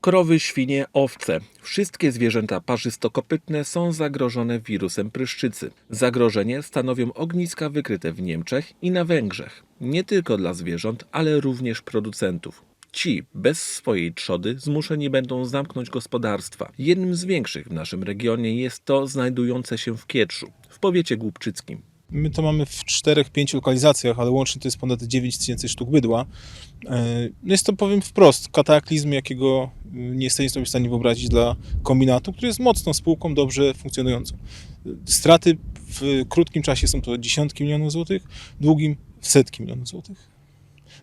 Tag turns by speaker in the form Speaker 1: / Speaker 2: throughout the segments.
Speaker 1: Krowy, świnie, owce. Wszystkie zwierzęta parzystokopytne są zagrożone wirusem pryszczycy. Zagrożenie stanowią ogniska wykryte w Niemczech i na Węgrzech. Nie tylko dla zwierząt, ale również producentów. Ci bez swojej trzody zmuszeni będą zamknąć gospodarstwa. Jednym z większych w naszym regionie jest to znajdujące się w Kietrzu, w powiecie głubczyckim.
Speaker 2: My to mamy w czterech, pięciu lokalizacjach, ale łącznie to jest ponad 9 tysięcy sztuk bydła. E, No jest to, powiem wprost, kataklizm, jakiego y, nie jesteśmy sobie w stanie wyobrazić dla kombinatu, który jest mocną spółką, dobrze funkcjonującą. Straty w krótkim czasie są to dziesiątki milionów złotych, w długim setki milionów złotych.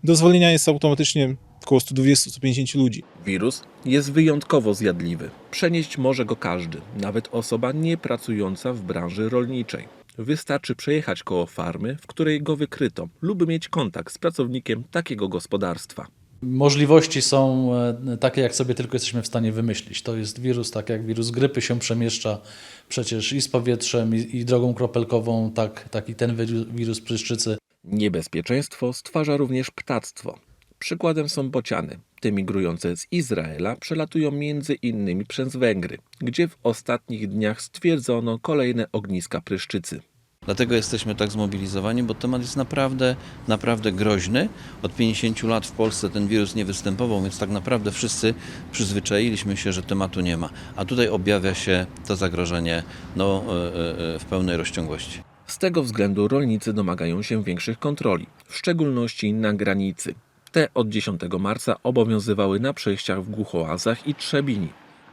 Speaker 2: Do zwolnienia jest automatycznie około 120-150 ludzi.
Speaker 1: Wirus jest wyjątkowo zjadliwy. Przenieść może go każdy, nawet osoba nie pracująca w branży rolniczej. Wystarczy przejechać koło farmy, w której go wykryto, lub mieć kontakt z pracownikiem takiego gospodarstwa.
Speaker 3: Możliwości są e, takie, jak sobie tylko jesteśmy w stanie wymyślić. To jest wirus, tak jak wirus grypy się przemieszcza przecież i z powietrzem, i, i drogą kropelkową, tak, tak i ten wiru- wirus pryszczycy.
Speaker 1: Niebezpieczeństwo stwarza również ptactwo. Przykładem są bociany. Te migrujące z Izraela przelatują między innymi przez Węgry, gdzie w ostatnich dniach stwierdzono kolejne ogniska pryszczycy.
Speaker 4: Dlatego jesteśmy tak zmobilizowani, bo temat jest naprawdę, naprawdę groźny. Od 50 lat w Polsce ten wirus nie występował, więc tak naprawdę wszyscy przyzwyczailiśmy się, że tematu nie ma. A tutaj objawia się to zagrożenie no, e, e, w pełnej rozciągłości.
Speaker 1: Z tego względu rolnicy domagają się większych kontroli, w szczególności na granicy. Te od 10 marca obowiązywały na przejściach w Głuchołazach i Trzebini.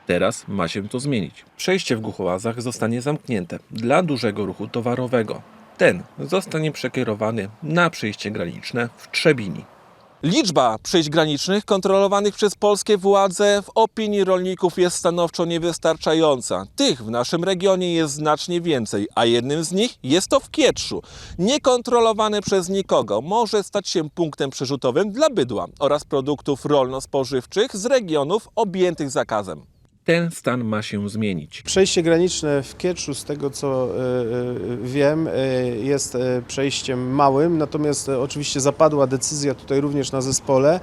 Speaker 1: Teraz ma się to zmienić. Przejście w Głuchołazach zostanie zamknięte dla dużego ruchu towarowego. Ten zostanie przekierowany na przejście graniczne w Trzebini. Liczba przejść granicznych kontrolowanych przez polskie władze w opinii rolników jest stanowczo niewystarczająca. Tych w naszym regionie jest znacznie więcej, a jednym z nich jest to w Kietrzu. Niekontrolowane przez nikogo może stać się punktem przerzutowym dla bydła oraz produktów rolno-spożywczych z regionów objętych zakazem. Ten stan ma się zmienić.
Speaker 5: Przejście graniczne w Kieczu, z tego co e, e, wiem, e, jest przejściem małym, natomiast oczywiście zapadła decyzja tutaj również na zespole.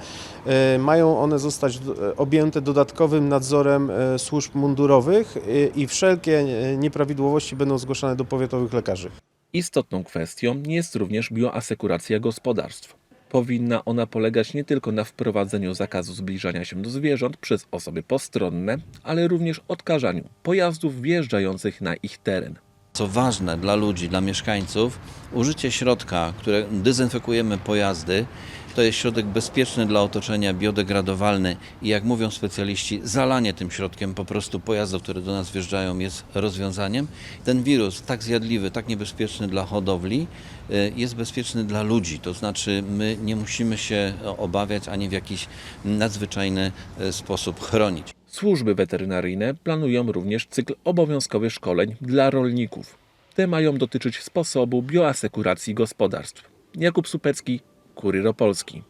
Speaker 5: Mają one zostać objęte dodatkowym nadzorem służb mundurowych i wszelkie nieprawidłowości będą zgłaszane do powiatowych lekarzy.
Speaker 1: Istotną kwestią jest również bioasekuracja gospodarstw. Powinna ona polegać nie tylko na wprowadzeniu zakazu zbliżania się do zwierząt przez osoby postronne, ale również odkażaniu pojazdów wjeżdżających na ich teren.
Speaker 4: Co ważne dla ludzi, dla mieszkańców, użycie środka, które dezynfekujemy pojazdy, to jest środek bezpieczny dla otoczenia, biodegradowalny i jak mówią specjaliści, zalanie tym środkiem po prostu pojazdów, które do nas wjeżdżają jest rozwiązaniem. Ten wirus tak zjadliwy, tak niebezpieczny dla hodowli y, jest bezpieczny dla ludzi, to znaczy my nie musimy się obawiać ani w jakiś nadzwyczajny y, sposób chronić.
Speaker 1: Służby weterynaryjne planują również cykl obowiązkowych szkoleń dla rolników. Te mają dotyczyć sposobu bioasekuracji gospodarstw. Jakub Supecki, Kurier Opolski.